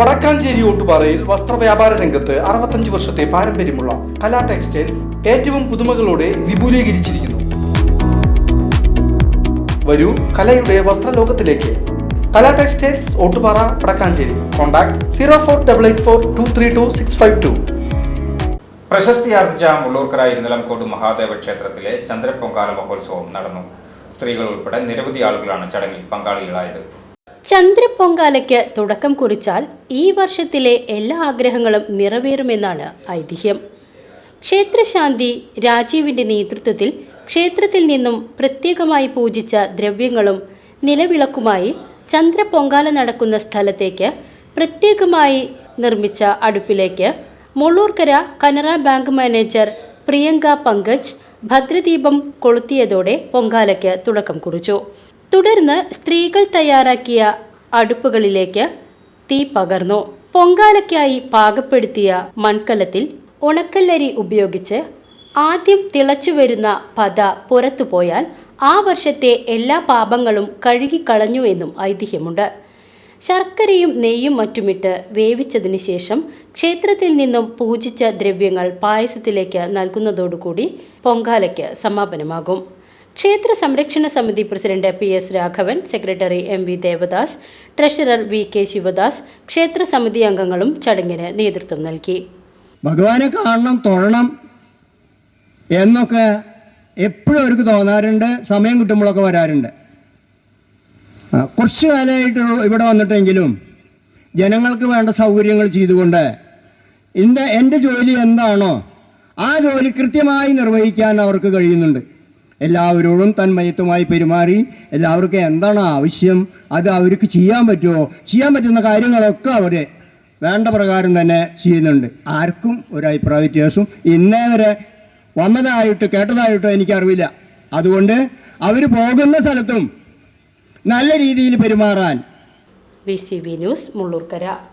വടക്കാഞ്ചേരി ഓട്ടുപാറയിൽ വസ്ത്രവ്യാപാര രംഗത്ത് അറുപത്തഞ്ച് വർഷത്തെ പാരമ്പര്യമുള്ള കലാ ടെക്സ്റ്റൈൽസ് ഏറ്റവും പുതുമകളോടെ വിപുലീകരിച്ചിരിക്കുന്നു. വരൂ കലയുടെ വസ്ത്രലോകത്തിലേക്ക്. Kala textiles Ottupara Vadakkanchery. Contact zero four double eight four two three two six five two. പ്രശസ്തിയാർജിച്ച Mullurkara Irunilamkode Mahadeva ക്ഷേത്രത്തിലെ ചന്ദ്രപ്പൊങ്കാല മഹോത്സവം നടന്നു. സ്ത്രീകൾ ഉൾപ്പെടെ നിരവധി ആളുകളാണ് ചടങ്ങിൽ പങ്കാളികളായത്. ചന്ദ്രപ്പൊങ്കാലയ്ക്ക് തുടക്കം കുറിച്ചാൽ ഈ വർഷത്തിലെ എല്ലാ ആഗ്രഹങ്ങളും നിറവേറുമെന്നാണ് ഐതിഹ്യം. ക്ഷേത്രശാന്തി രാജീവിന്റെ നേതൃത്വത്തിൽ ക്ഷേത്രത്തിൽ നിന്നും പ്രത്യേകമായി പൂജിച്ച ദ്രവ്യങ്ങളും നിലവിളക്കുമായി ചന്ദ്രപ്പൊങ്കാല നടക്കുന്ന സ്ഥലത്തേക്ക് പ്രത്യേകമായി നിർമ്മിച്ച അടുപ്പിലേക്ക് മുള്ളൂർക്കര കനറ ബാങ്ക് മാനേജർ പ്രിയങ്ക പങ്കജ് ഭദ്രദീപം കൊളുത്തിയതോടെ പൊങ്കാലയ്ക്ക് തുടക്കം കുറിച്ചു. തുടർന്ന് സ്ത്രീകൾ തയ്യാറാക്കിയ അടുപ്പുകളിലേക്ക് തീ പകർന്നു. പൊങ്കാലയ്ക്കായി പാകപ്പെടുത്തിയ മൺകലത്തിൽ ഉണക്കല്ലരി ഉപയോഗിച്ച് ആദ്യം തിളച്ചു വരുന്ന പത പുറത്തുപോയാൽ ആ വർഷത്തെ എല്ലാ പാപങ്ങളും കഴുകിക്കളഞ്ഞു എന്നും ഐതിഹ്യമുണ്ട്. ശർക്കരയും നെയ്യും മറ്റുമിട്ട് വേവിച്ചതിന് ശേഷം ക്ഷേത്രത്തിൽ നിന്നും പൂജിച്ച ദ്രവ്യങ്ങൾ പായസത്തിലേക്ക് നൽകുന്നതോടുകൂടി പൊങ്കാലയ്ക്ക് സമാപനമാകും. ക്ഷേത്ര സംരക്ഷണ സമിതി president P S Raghavan secretary M V Devadas treasurer V K Sivadas ക്ഷേത്ര സമിതി അംഗങ്ങളും ചടങ്ങിന് നേതൃത്വം നൽകി. ഭഗവാനെ കാണണം തൊഴണം എന്നൊക്കെ എപ്പോഴും അവർക്ക് തോന്നാറുണ്ട് സമയം കിട്ടുമ്പോഴൊക്കെ വരാറുണ്ട്. കുറച്ച് കാലമായിട്ട് ഇവിടെ വന്നിട്ടെങ്കിലും ജനങ്ങൾക്ക് വേണ്ട സൗകര്യങ്ങൾ ചെയ്തുകൊണ്ട് എന്റെ എന്റെ ജോലി എന്താണോ ആ ജോലി കൃത്യമായി നിർവഹിക്കാൻ അവർക്ക് കഴിയുന്നുണ്ട്. എല്ലാവരോടും തന്മയത്വമായി പെരുമാറി എല്ലാവർക്കും എന്താണ് ആവശ്യം? അത് അവർക്ക് ചെയ്യാൻ പറ്റുമോ? ചെയ്യാൻ പറ്റുന്ന കാര്യങ്ങളൊക്കെ അവർ വേണ്ട പ്രകാരം തന്നെ ചെയ്യുന്നുണ്ട്. ആർക്കും ഒരു അഭിപ്രായ വ്യത്യാസം ഇന്നേ വരെ വന്നതായിട്ട് കേട്ടതായിട്ടോ എനിക്കറിവില്ല. അതുകൊണ്ട് അവർ പോകുന്ന സ്ഥലത്തും നല്ല രീതിയിൽ പെരുമാറാൻ. V C B news Mullurkara.